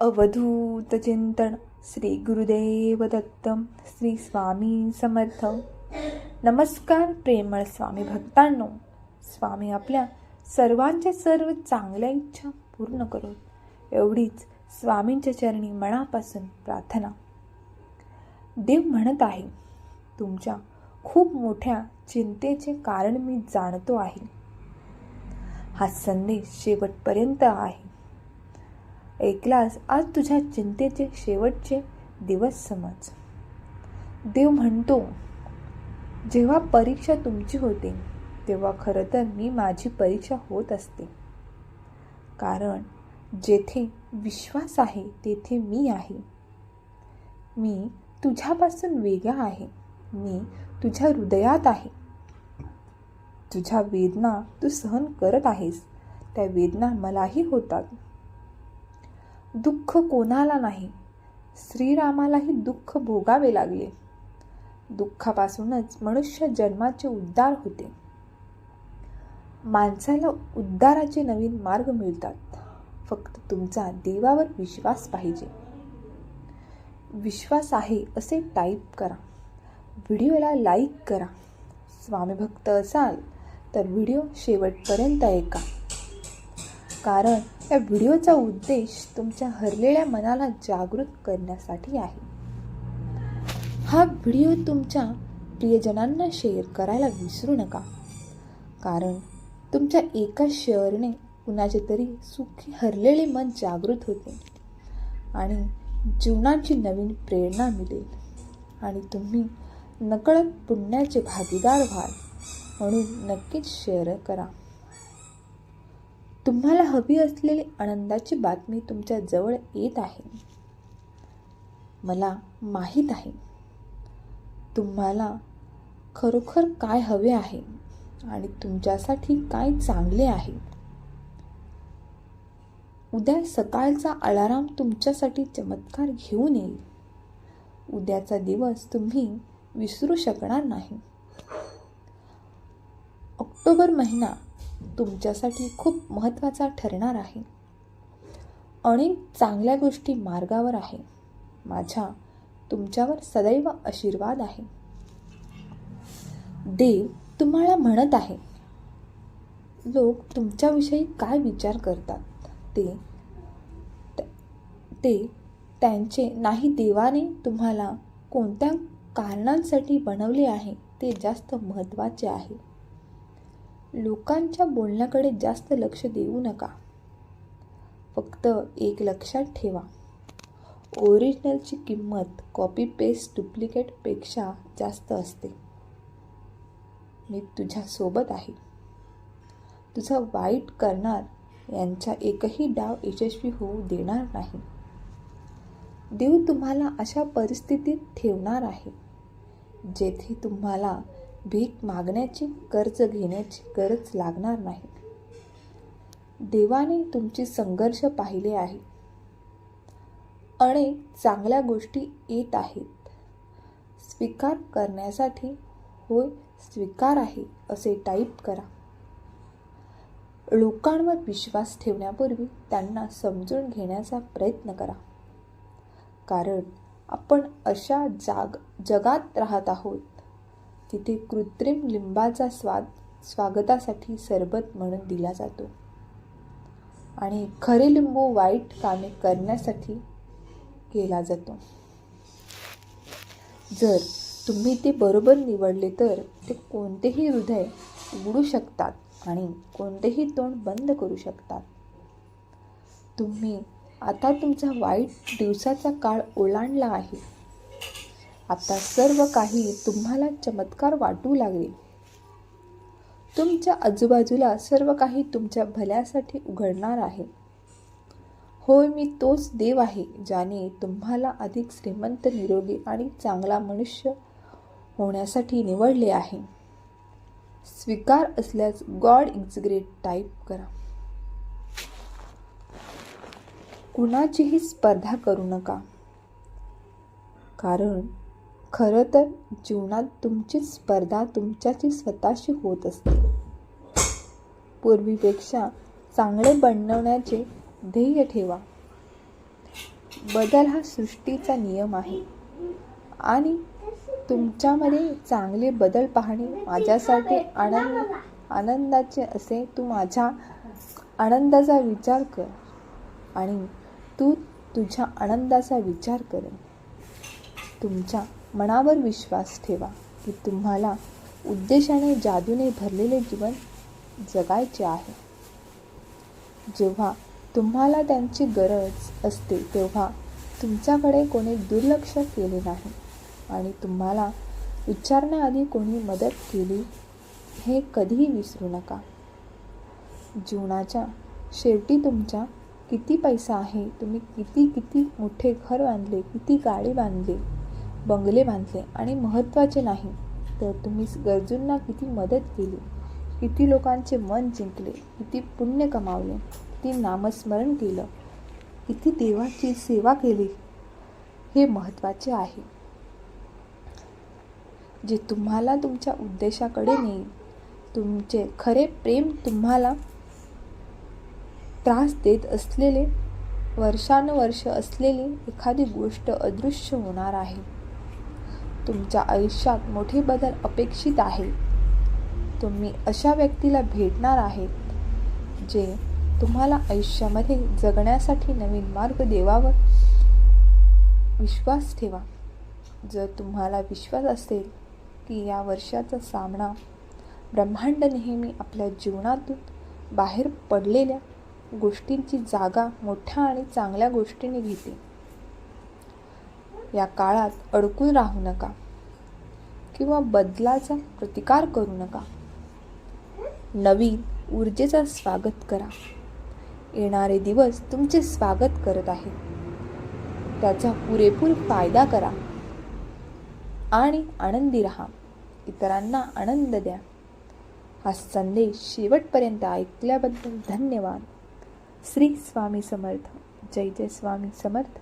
अवधूत चिंतन श्री गुरुदेव दत्तम श्री स्वामी समर्थ. नमस्कार प्रेमळ स्वामी भक्तांनो. स्वामी आपल्या सर्वांच्या सर्व चांगल्या इच्छा पूर्ण करू एवढीच स्वामींच्या चरणी मनापासून प्रार्थना. देव म्हणत आहे तुमच्या खूप मोठ्या चिंतेचे कारण मी जाणतो आहे. हा संदेश शेवटपर्यंत आहे. ऐकलास आज तुझ्या चिंतेचे शेवटचे दिवस समज. देव म्हणतो जेव्हा परीक्षा तुमची होते तेव्हा खरं तर मी माझी परीक्षा होत असते. कारण जेथे विश्वास आहे तेथे मी आहे. मी तुझ्यापासून वेगळा आहे. मी तुझ्या हृदयात आहे. तुझ्या वेदना तू सहन करत आहेस. त्या वेदना मलाही होतात. दुःख कोणाला नाही. श्रीरामालाही दुःख भोगावे लागले. दुःखापासूनच मनुष्य जन्माचे उद्धार होते. माणसाला उद्धाराचे नवीन मार्ग मिळतात. फक्त तुमचा देवावर विश्वास पाहिजे. विश्वास आहे असे टाईप करा. व्हिडिओला लाईक करा. स्वामीभक्त असाल तर व्हिडिओ शेवटपर्यंत ऐका. कारण या व्हिडिओचा उद्देश तुमच्या हरलेल्या मनाला जागृत करण्यासाठी आहे. हा व्हिडिओ तुमच्या प्रियजनांना शेअर करायला विसरू नका. कारण तुमच्या एका शेअरने कुणाचे तरी सुखी हरलेले मन जागृत होते आणि जीवनाची नवीन प्रेरणा मिळेल. आणि तुम्ही नकळत पुण्याचे भागीदार व्हाल म्हणून नक्कीच शेअर करा. तुम्हाला हवी असलेली आनंदाची बातमी तुमच्या जवळ येत आहे. मला माहीत आहे. तुम्हाला खरोखर काय हवे आहे आणि तुमच्यासाठी काय चांगले आहे? उद्या सकाळचा अलाराम तुमच्यासाठी चमत्कार घेऊन येईल. उद्याचा दिवस तुम्ही विसरू शकणार नाही. ऑक्टोबर महिना तुमच्यासाठी खूप महत्त्वाचा ठरणार आहे. अनेक चांगल्या गोष्टी मार्गावर आहे. माझ्या तुमच्यावर सदैव आशीर्वाद आहे. देव तुम्हाला म्हणत आहे. लोक तुमच्याविषयी काय विचार करतात? ते ते त्यांचे नाही देवाने तुम्हाला कोणत्या कारणांसाठी बनवले आहे ते जास्त महत्त्वाचे आहे. लोकांच्या बोलण्याकडे जास्त लक्ष देऊ नका. फक्त एक लक्षात ठेवा. ओरिजिनलची किंमत कॉपी पेस्ट डुप्लिकेटपेक्षा जास्त असते. मी तुझ्यासोबत आहे. तुझा वाईट करणार यांचा एकही डाव यशस्वी होऊ देणार नाही. देव तुम्हाला अशा परिस्थितीत ठेवणार आहे जेथे तुम्हाला भीक मागण्याची कर्ज घेण्याची गरज लागणार नाही. देवाने तुमचे संघर्ष पाहिले आहे. अनेक चांगल्या गोष्टी येत आहेत. स्वीकार करण्यासाठी होय स्वीकार आहे असे टाईप करा. लोकांवर विश्वास ठेवण्यापूर्वी त्यांना समजून घेण्याचा प्रयत्न करा. कारण आपण अशा जाग जगात राहत आहोत तिथे कृत्रिम लिंबाचा स्वाद स्वागतासाठी सरबत म्हणून दिला जातो. आणि खरे लिंबू वाईट कामे करण्यासाठी केला जातो. जर तुम्ही ते बरोबर निवडले तर ते कोणतेही हृदय उघडू शकतात आणि कोणतेही तोंड बंद करू शकतात. तुम्ही आता तुमचा वाईट दिवसाचा काळ ओलांडला आहे. आता सर्व काही तुम्हाला चमत्कार वाटू लागले. तुमच्या आजूबाजूला सर्व काही तुमच्या भल्यासाठी उघडणार आहे. होय मी तोच देव आहे ज्याने तुम्हाला अधिक श्रीमंत निरोगी आणि चांगला मनुष्य होण्यासाठी निवडले आहे. स्वीकार असल्यास गॉड इज ग्रेट टाईप करा. कुणाचीही स्पर्धा करू नका. कारण खरं तर जीवनात तुमची स्पर्धा तुमच्याशी स्वतःशी होत असते. पूर्वीपेक्षा चांगले बनवण्याचे ध्येय ठेवा. बदल हा सृष्टीचा नियम आहे. आणि तुमच्यामध्ये चांगले बदल पाहणे माझ्यासाठी आनंद आनंदाचे असे तू माझ्या आनंदाचा विचार कर. आणि तू तुझ्या आनंदाचा विचार कर. तुमच्या मनावर विश्वास ठेवा की तुम्हाला उद्देशाने जादूने भरलेले जीवन जगायचे आहे. जेव्हा तुम्हाला त्यांची गरज असते तेव्हा तुमच्याकडे कोणी दुर्लक्ष केले नाही आणि तुम्हाला विचारण्याआधी कोणी मदत केली हे कधीही विसरू नका. जीवनाच्या शेवटी तुमच्या किती पैसा आहे तुम्ही किती किती मोठे घर बांधले किती गाडी बांधले बंगले बांधले आणि महत्त्वाचे नाही तर तुम्ही गरजूंना किती मदत केली किती लोकांचे मन जिंकले किती पुण्य कमावले किती नामस्मरण केलं किती देवाची सेवा केली हे महत्त्वाचे आहे. जे तुम्हाला तुमच्या उद्देशाकडे नेईल तुमचे खरे प्रेम तुम्हाला त्रास देत असलेले वर्षानुवर्ष असलेली एखादी गोष्ट अदृश्य होणार आहे. तुमच्या आयुष्यात मोठे बदल अपेक्षित आहे तुम्ही अशा व्यक्तीला भेटणार आहेत जे तुम्हाला आयुष्यामध्ये जगण्यासाठी नवीन मार्ग देवावर विश्वास ठेवा. जर तुम्हाला विश्वास असेल की या वर्षाचा सामना ब्रह्मांड नेहमी आपल्या जीवनातून बाहेर पडलेल्या गोष्टींची जागा मोठ्या आणि चांगल्या गोष्टीने घेते या काळात अडकून राहू नका. किंवा बदलाचा प्रतिकार करू नका. नवीन ऊर्जेचा स्वागत करा. येणारे दिवस तुमचे स्वागत करत आहेत त्याचा पुरेपूर फायदा करा. आणि आनंदी राहा. इतरांना आनंद द्या. हा संदेश शेवटपर्यंत ऐकल्याबद्दल धन्यवाद. श्री स्वामी समर्थ. जय जय स्वामी समर्थ.